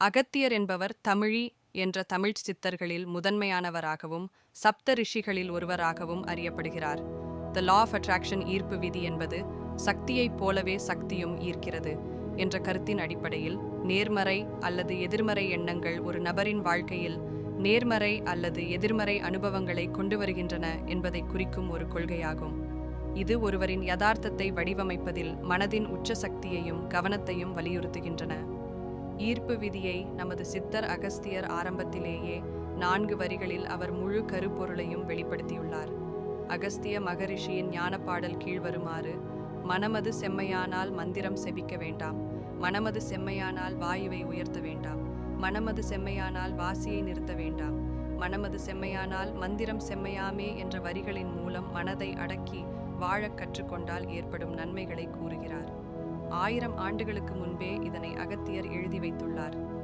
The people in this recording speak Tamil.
அகத்தியர் என்பவர் தமிழி என்ற தமிழ்ச் சித்தர்களில் முதன்மையானவராகவும் சப்த ரிஷிகளில் ஒருவராகவும் அறியப்படுகிறார். த லா ஆஃப் அட்ராக்ஷன் ஈர்ப்பு விதி என்பது சக்தியைப் போலவே சக்தியும் ஈர்க்கிறது என்ற கருத்தின் அடிப்படையில் நேர்மறை அல்லது எதிர்மறை எண்ணங்கள் ஒரு நபரின் வாழ்க்கையில் நேர்மறை அல்லது எதிர்மறை அனுபவங்களை கொண்டு வருகின்றன என்பதை குறிக்கும் ஒரு கொள்கையாகும். இது ஒருவரின் யதார்த்தத்தை வடிவமைப்பதில் மனதின் உச்ச சக்தியையும் கவனத்தையும் வலியுறுத்துகின்றன. ஈர்ப்பு விதியை நமது சித்தர் அகஸ்தியர் ஆரம்பத்திலேயே நான்கு வரிகளில் அவர் முழு கருப்பொருளையும் வெளிப்படுத்தியுள்ளார். அகஸ்திய மகரிஷியின் ஞானப்பாடல் கீழ்வருமாறு மனமது செம்மையானால் மந்திரம் செபிக்க வேண்டாம். மனமது செம்மையானால் வாயுவை உயர்த்த வேண்டாம். மனமது செம்மையானால் வாசியை நிறுத்த வேண்டாம். மனமது செம்மையானால் மந்திரம் செம்மையாமே என்ற வரிகளின் மூலம் மனதை அடக்கி வாழக் கற்றுக்கொண்டால் ஏற்படும் நன்மைகளை கூறுகிறார். ஆயிரம் ஆண்டுகளுக்கு முன்பே இதனை அகத்தியர் எழுதி வைத்துள்ளார்.